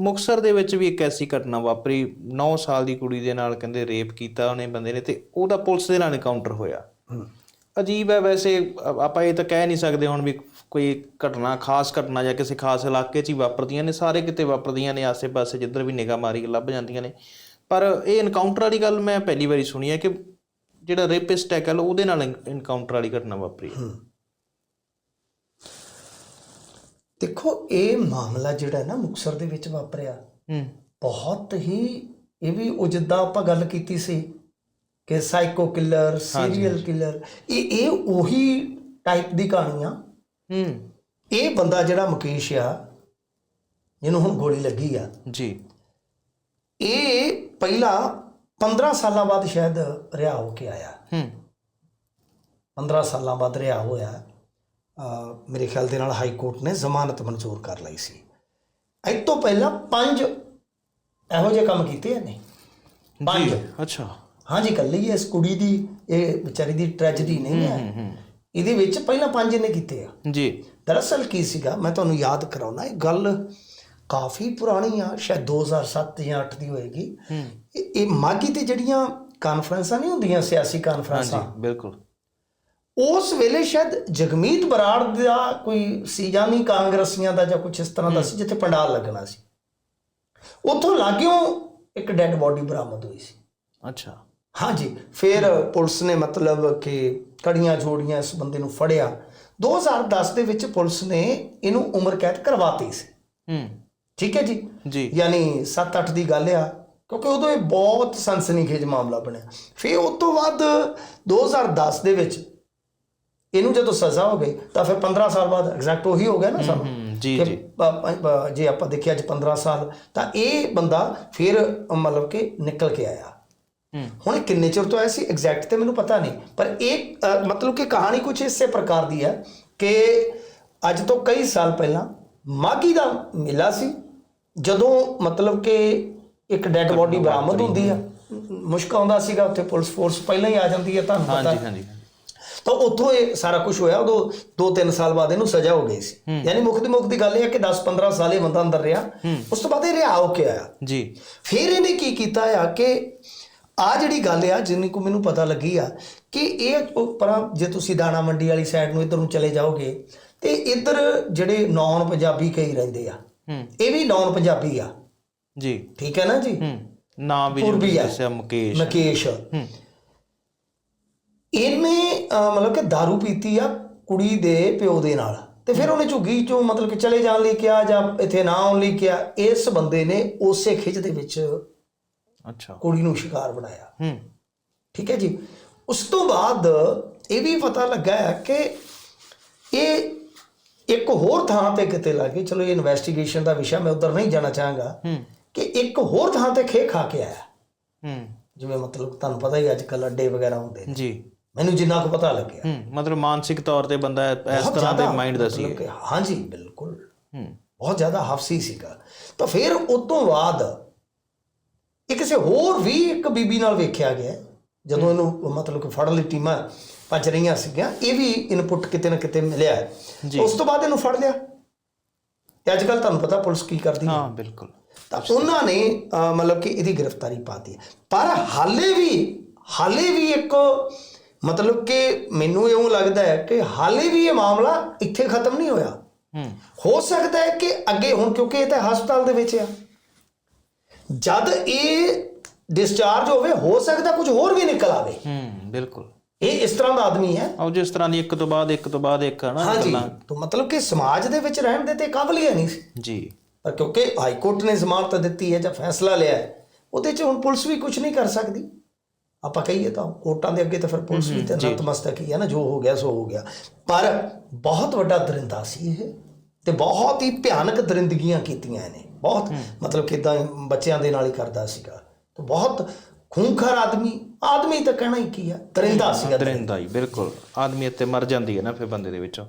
ਮੁਕਸਰ ਦੇ ਵਿੱਚ ਵੀ ਇੱਕ ਐਸੀ ਘਟਨਾ ਵਾਪਰੀ। 9 ਸਾਲ ਦੀ ਕੁੜੀ ਦੇ ਨਾਲ ਕਹਿੰਦੇ ਰੇਪ ਕੀਤਾ ਉਹਨੇ ਬੰਦੇ ਨੇ ਤੇ ਉਹਦਾ ਪੁਲਿਸ ਦੇ ਨਾਲ ਐਨਕਾਊਂਟਰ ਹੋਇਆ। ਅਜੀਬ ਹੈ ਵੈਸੇ ਆਪਾਂ ਇਹ ਤਾਂ ਕਹਿ ਨਹੀਂ ਸਕਦੇ ਹੁਣ ਵੀ ਕੋਈ ਘਟਨਾ ਖਾਸ ਘਟਨਾ ਜਾਂ ਕਿਸੇ ਖਾਸ ਇਲਾਕੇ 'ਚ ਹੀ ਵਾਪਰਦੀਆਂ ਨੇ ਸਾਰੇ ਕਿਤੇ ਵਾਪਰਦੀਆਂ ਨੇ ਆਸੇ-ਪਾਸੇ ਜਿੱਧਰ ਵੀ ਨਿਗਾਹ ਮਾਰੀ ਲੱਭ ਜਾਂਦੀਆਂ ਨੇ। ਪਰ ਇਹ ਐਨਕਾਊਂਟਰ ਵਾਲੀ ਗੱਲ ਮੈਂ ਪਹਿਲੀ ਵਾਰੀ ਸੁਣੀ ਹੈ ਕਿ ਜਿਹੜਾ ਰੇਪਿਸਟ ਹੈ ਕੱਲ ਉਹਦੇ ਨਾਲ ਐਨਕਾਊਂਟਰ ਵਾਲੀ ਘਟਨਾ ਵਾਪਰੀ ਹੈ। ਦੇਖੋ ਇਹ ਮਾਮਲਾ ਜਿਹੜਾ ਨਾ ਮੁਕਸਰ ਦੇ ਵਿੱਚ ਵਾਪਰਿਆ। ਹੂੰ। ਬਹੁਤ ਹੀ ਇਹ ਵੀ ਉਹ ਜਿੱਦਾਂ ਆਪਾਂ ਗੱਲ ਕੀਤੀ ਸੀ ਕਿ ਸਾਈਕੋ ਕਿਲਰ ਸੀਰੀਅਲ ਕਿਲਰ ਇਹ ਇਹ ਉਹੀ ਟਾਈਪ ਦੀ ਕਹਾਣੀ ਆ ਹੂੰ। ਇਹ ਬੰਦਾ ਜਿਹੜਾ ਮੁਕੇਸ਼ ਆ ਜਿਹਨੂੰ ਹੁਣ ਗੋਲੀ ਲੱਗੀ ਆ। ਜੀ। ਇਹ ਪਹਿਲਾਂ 15 ਸਾਲਾਂ ਬਾਅਦ ਸ਼ਾਇਦ ਰਿਹਾ ਹੋ ਕੇ ਆਇਆ। ਹੂੰ। 15 ਸਾਲਾਂ ਬਾਅਦ ਰਿਹਾ ਹੋਇਆ। ਮੇਰੇ ਖਿਆਲ ਦੇ ਨਾਲ ਹਾਈ ਕੋਰਟ ਨੇ ਜ਼ਮਾਨਤ ਮਨਜ਼ੂਰ ਕਰ ਲਈ ਸੀ। ਇਹ ਤੋਂ ਪਹਿਲਾਂ ਪੰਜ ਇਹੋ ਜਿਹੇ ਕੰਮ ਕੀਤੇ ਨੇ ਪੰਜ। ਅੱਛਾ। ਹਾਂਜੀ ਕੱਲੀ ਇਸ ਕੁੜੀ ਦੀ ਇਹ ਵਿਚਾਰੀ ਦੀ ਟ੍ਰੈਜੇਡੀ ਨਹੀਂ ਹੈ। ਇਹਦੇ ਵਿੱਚ ਪਹਿਲਾਂ ਪੰਜ ਇਹਨੇ ਕੀਤੇ ਆ। ਜੀ। ਦਰਅਸਲ ਕੀ ਸੀਗਾ ਮੈਂ ਤੁਹਾਨੂੰ ਯਾਦ ਕਰਾਉਣਾ ਇਹ ਗੱਲ ਕਾਫੀ ਪੁਰਾਣੀ ਆ ਸ਼ਾਇਦ 2007 ਜਾਂ 8 ਦੀ ਹੋਏਗੀ। ਇਹ ਇਹ ਮਾਗੀ ਤੇ ਜਿਹੜੀਆਂ ਕਾਨਫਰੰਸਾਂ ਨਹੀਂ ਹੁੰਦੀਆਂ ਸਿਆਸੀ ਕਾਨਫਰੰਸਾਂ ਬਿਲਕੁਲ। ਉਸ ਵੇਲੇ ਸ਼ਾਇਦ ਜਗਮੀਤ ਬਰਾੜ ਦਾ ਕੋਈ ਸੀ ਜਾਂ ਨਹੀਂ ਕਾਂਗਰਸੀਆਂ ਦਾ ਜਾਂ ਕੁਝ ਇਸ ਤਰ੍ਹਾਂ ਦਾ ਸੀ ਜਿੱਥੇ ਪੰਡਾਲ ਲੱਗਣਾ ਸੀ। ਉੱਥੋਂ ਲਾਗਿਓ ਇੱਕ ਡੈੱਡ ਬੋਡੀ ਬਰਾਮਦ ਹੋਈ ਸੀ। ਅੱਛਾ। ਹਾਂਜੀ ਫਿਰ ਪੁਲਿਸ ਨੇ ਮਤਲਬ ਕਿ ਕੜੀਆਂ ਜੋੜੀਆਂ ਇਸ ਬੰਦੇ ਨੂੰ ਫੜਿਆ। 2010 ਦੇ ਵਿੱਚ ਪੁਲਿਸ ਨੇ ਇਹਨੂੰ ਉਮਰ ਕੈਦ ਕਰਵਾਤੀ ਸੀ। ਹੂੰ। ਠੀਕ ਹੈ ਜੀ? ਜੀ। ਯਾਨੀ 7-8 ਦੀ ਗੱਲ ਆ ਕਿਉਂਕਿ ਉਦੋਂ ਇਹ ਬਹੁਤ ਸਨਸਨੀਖੇਜ ਮਾਮਲਾ ਬਣਿਆ। ਫਿਰ ਉਸ ਤੋਂ ਬਾਅਦ 2010 ਦੇ ਵਿੱਚ ਇਹਨੂੰ ਜਦੋਂ ਸਜ਼ਾ ਹੋ ਗਈ ਤਾਂ ਫਿਰ 15 ਸਾਲ ਬਾਅਦ ਐਗਜ਼ੈਕਟ ਉਹੀ ਹੋ ਗਿਆ ਨਾ ਸਾਨੂੰ। ਜੀ ਜੀ। ਜੇ ਆਪਾਂ ਦੇਖਿਆ ਅੱਜ 15 ਸਾਲ ਤਾਂ ਇਹ ਬੰਦਾ ਫਿਰ ਮਤਲਬ ਕਿ ਨਿਕਲ ਕੇ ਆਇਆ। ਹੁਣ ਕਿੰਨੇ ਚਿਰ ਤੋਂ ਆਇਆ ਸੀ ਐਗਜ਼ੈਕਟ ਤੇ ਮੈਨੂੰ ਪਤਾ ਨਹੀਂ ਪਰ ਇਹ ਮਤਲਬ ਕਿ ਕਹਾਣੀ ਕੁਝ ਇਸੇ ਪ੍ਰਕਾਰ ਦੀ ਹੈ ਕਿ ਅੱਜ ਤੋਂ ਕਈ ਸਾਲ ਪਹਿਲਾਂ ਮਾਗੀ ਦਾ ਮੇਲਾ ਸੀ ਜਦੋਂ ਮਤਲਬ ਕਿ ਇੱਕ ਡੈੱਡ ਬੋਡੀ ਬਰਾਮਦ ਹੁੰਦੀ ਆ ਮੁਸ਼ਕ ਆਉਂਦਾ ਸੀਗਾ ਉੱਥੇ ਪੁਲਿਸ ਫੋਰਸ ਪਹਿਲਾਂ ਹੀ ਆ ਜਾਂਦੀ ਹੈ ਤੁਹਾਨੂੰ ਪਤਾ। ਹਾਂਜੀ ਹਾਂਜੀ। ਤਾਂ ਉੱਥੋਂ ਇਹ ਸਾਰਾ ਕੁਝ ਹੋਇਆ ਉਦੋਂ 2-3 ਸਾਲ ਬਾਅਦ ਇਹਨੂੰ ਸਜ਼ਾ ਹੋ ਗਈ ਸੀ। ਯਾਨੀ ਮੁੱਖ ਦੀ ਗੱਲ ਇਹ ਹੈ ਕਿ 10-15 ਸਾਲ ਇਹ ਬੰਦਾ ਅੰਦਰ ਰਿਹਾ। ਉਸ ਤੋਂ ਬਾਅਦ ਇਹ ਰਿਹਾ ਹੋ ਕੇ ਆਇਆ ਜੀ। ਫਿਰ ਇਹਨੇ ਕੀ ਕੀਤਾ ਆ ਕਿ ਆ ਜਿਹੜੀ ਗੱਲ ਆ ਜਿੰਨੀ ਕੋ ਮੈਨੂੰ ਪਤਾ ਲੱਗੀ ਆ ਕਿ ਇਹ ਉੱਪਰ ਜੇ ਤੁਸੀਂ ਦਾਣਾ ਮੰਡੀ ਵਾਲੀ ਸਾਈਡ ਨੂੰ ਇੱਧਰ ਨੂੰ ਚਲੇ ਜਾਓਗੇ ਤੇ ਇੱਧਰ ਜਿਹੜੇ ਨਾਨ ਪੰਜਾਬੀ ਕਈ ਰਹਿੰਦੇ ਆ ਇਹ ਵੀ ਨਾਨ ਪੰਜਾਬੀ ਆ। ਜੀ। ਠੀਕ ਹੈ ਨਾ ਜੀ? ਨਾਮ ਵੀ ਜਿਵੇਂ। ਦੱਸਿਆ ਮੁਕੇਸ਼। ਮੁਕੇਸ਼। ਹੂੰ। ਇਹਨੇ ਮਤਲਬ ਕਿ दारू ਪੀਤੀ ਆ ਕੁੜੀ ਦੇ ਪਿਓ ਦੇ ਨਾਲ। ਤੇ ਫਿਰ ਉਹਨੇ ਝੁੱਗੀ ਚੋਂ ਮਤਲਬ ਕਿ ਚਲੇ ਜਾਣ ਲਈ ਕਿਹਾ ਜਾਂ ਇੱਥੇ ਨਾ ਆਉਣ ਲਈ ਕਿਹਾ। ਇਸ ਬੰਦੇ ਨੇ ਉਸੇ ਖਿੱਚ ਦੇ ਵਿੱਚ ਅੱਛਾ। ਕੁੜੀ ਨੂੰ ਸ਼ਿਕਾਰ ਬਣਾਇਆ। ਹੂੰ। ਠੀਕ ਹੈ ਜੀ? ਉਸ ਤੋਂ ਬਾਅਦ ਇਹ ਵੀ ਪਤਾ ਲੱਗਾ ਕਿ ਇਹ ਇੱਕ ਹੋਰ ਥਾਂ ਤੇ ਕਿਤੇ ਲੱਗੇ ਚਲੋ ਇਹ ਇਨਵੈਸਟੀਗੇਸ਼ਨ ਦਾ ਵਿਸ਼ਾ ਮੈਂ ਉਧਰ ਨਹੀਂ ਜਾਣਾ ਚਾਹਾਂਗਾ। ਹੂੰ। ਕਿ ਇੱਕ ਹੋਰ ਥਾਂ ਤੇ ਖੇ ਖਾ ਕੇ ਆਇਆ। ਹੂੰ। ਜਿਵੇਂ ਮਤਲਬ ਤੁਹਾਨੂੰ ਪਤਾ ਹੀ ਅੱਜ ਕੱਲ ਅੱਡੇ ਵਗੈਰਾ ਹੁੰਦੇ ਜੀ। ਮੈਨੂੰ ਜਿੰਨਾ ਕੁ ਪਤਾ ਲੱਗਿਆ। ਹੂੰ ਮਤਲਬ ਮਾਨਸਿਕ ਤੌਰ ਤੇ ਬੰਦਾ ਇਸ ਤਰ੍ਹਾਂ ਦੇ ਮਾਈਂਡ ਦਾ ਸੀ। ਹਾਂਜੀ ਬਿਲਕੁਲ। ਹੂੰ। ਬਹੁਤ ਜ਼ਿਆਦਾ ਹਫਸੀ ਸੀਗਾ। ਤਾਂ ਫਿਰ ਉਸ ਤੋਂ ਬਾਅਦ ਇਹ ਕਿਸੇ ਹੋਰ ਵੀ ਇੱਕ ਬੀਬੀ ਨਾਲ ਵੇਖਿਆ ਗਿਆ ਜਦੋਂ ਇਹਨੂੰ ਮਤਲਬ ਕਿ ਫੜਨ ਲਈ ਟੀਮਾਂ ਭੱਜ ਰਹੀਆਂ ਸੀਗੀਆਂ ਇਹ ਵੀ ਇਨਪੁਟ ਕਿਤੇ ਨਾ ਕਿਤੇ ਮਿਲਿਆ। ਉਸ ਤੋਂ ਬਾਅਦ ਇਹਨੂੰ ਫੜ ਲਿਆ। ਤੇ ਅੱਜ ਕੱਲ ਤੁਹਾਨੂੰ ਪਤਾ ਪੁਲਿਸ ਕੀ ਕਰਦੀ ਹੈ। ਹਾਂ ਬਿਲਕੁਲ। ਤਾਂ ਉਹਨਾਂ ਨੇ ਮਤਲਬ ਕਿ ਇਹਦੀ ਗ੍ਰਿਫਤਾਰੀ ਪਾਤੀ ਪਰ ਹਾਲੇ ਵੀ ਹਾਲੇ ਵੀ ਇੱਕ ਮਤਲਬ ਕਿ ਮੈਨੂੰ ਇਉਂ ਲੱਗਦਾ ਹੈ ਕਿ ਹਾਲੇ ਵੀ ਇਹ ਮਾਮਲਾ ਇੱਥੇ ਖਤਮ ਨਹੀਂ ਹੋਇਆ। ਹੂੰ। ਹੋ ਸਕਦਾ ਹੈ ਕਿ ਅੱਗੇ ਹੁਣ ਕਿਉਂਕਿ ਇਹ ਤਾਂ ਹਸਪਤਾਲ ਦੇ ਵਿੱਚ ਆ। ਜਦ ਇਹ ਡਿਸਚਾਰਜ ਹੋਵੇ ਹੋ ਸਕਦਾ ਕੁਝ ਹੋਰ ਵੀ ਨਿਕਲ ਆਵੇ। ਹੂੰ ਬਿਲਕੁਲ। ਇਹ ਇਸ ਤਰ੍ਹਾਂ ਦਾ ਆਦਮੀ ਹੈ। ਉਹ ਜਿਸ ਤਰ੍ਹਾਂ ਦੀ ਇੱਕ ਤੋਂ ਬਾਅਦ ਇੱਕ ਤੋਂ ਬਾਅਦ ਇੱਕ ਹਨਾ ਹਾਂਜੀ। ਤਾਂ ਮਤਲਬ ਕਿ ਸਮਾਜ ਦੇ ਵਿੱਚ ਰਹਿਣ ਦੇ ਤੇ ਕਾਬਲੀਅਤ ਨਹੀਂ। ਸੀ ਜੀ। ਪਰ ਕਿਉਂਕਿ ਹਾਈ ਕੋਰਟ ਨੇ ਜ਼ਮਾਨਤ ਦਿੱਤੀ ਹੈ ਜਾਂ ਫੈਸਲਾ ਲਿਆ ਹੈ ਉਹਦੇ 'ਚ ਹੁਣ ਪੁਲਿਸ ਵੀ ਕੁਝ ਨਹੀਂ ਕਰ ਸਕਦੀ। ਆਪਾਂ ਕਹੀਏ ਤਾਂ ਕੋਰਟਾਂ ਦੇ ਅੱਗੇ ਤਾਂ ਫਿਰ ਪੁਲਿਸ ਵੀ ਤੇ ਨਤਮਸਤਕ ਹੀ ਹੈ ਨਾ ਜੋ ਹੋ ਗਿਆ ਸੋ ਹੋ ਗਿਆ। ਪਰ ਬਹੁਤ ਵੱਡਾ ਦਰਿੰਦਾ ਸੀ ਇਹ ਤੇ ਬਹੁਤ ਹੀ ਭਿਆਨਕ ਦਰਿੰਦਗੀਆਂ ਕੀਤੀਆਂ ਇਹਨੇ। ਬਹੁਤ ਮਤਲਬ ਕਿ ਇਦਾਂ ਬੱਚਿਆਂ ਦੇ ਨਾਲ ਹੀ ਕਰਦਾ ਸੀਗਾ। ਤੇ ਬਹੁਤ ਖੂੰਖਾਰ ਆਦਮੀ ਆਦਮੀ ਤਾਂ ਕਹਿਣਾ ਹੀ ਕੀ ਹੈ ਦਰਿੰਦਾ ਸੀਗਾ ਦਰਿੰਦਾ। ਹੀ ਬਿਲਕੁਲ। ਆਦਮੀਅਤ ਤੇ ਮਰ ਜਾਂਦੀ ਹੈ ਨਾ ਫਿਰ ਬੰਦੇ ਦੇ ਵਿੱਚੋਂ।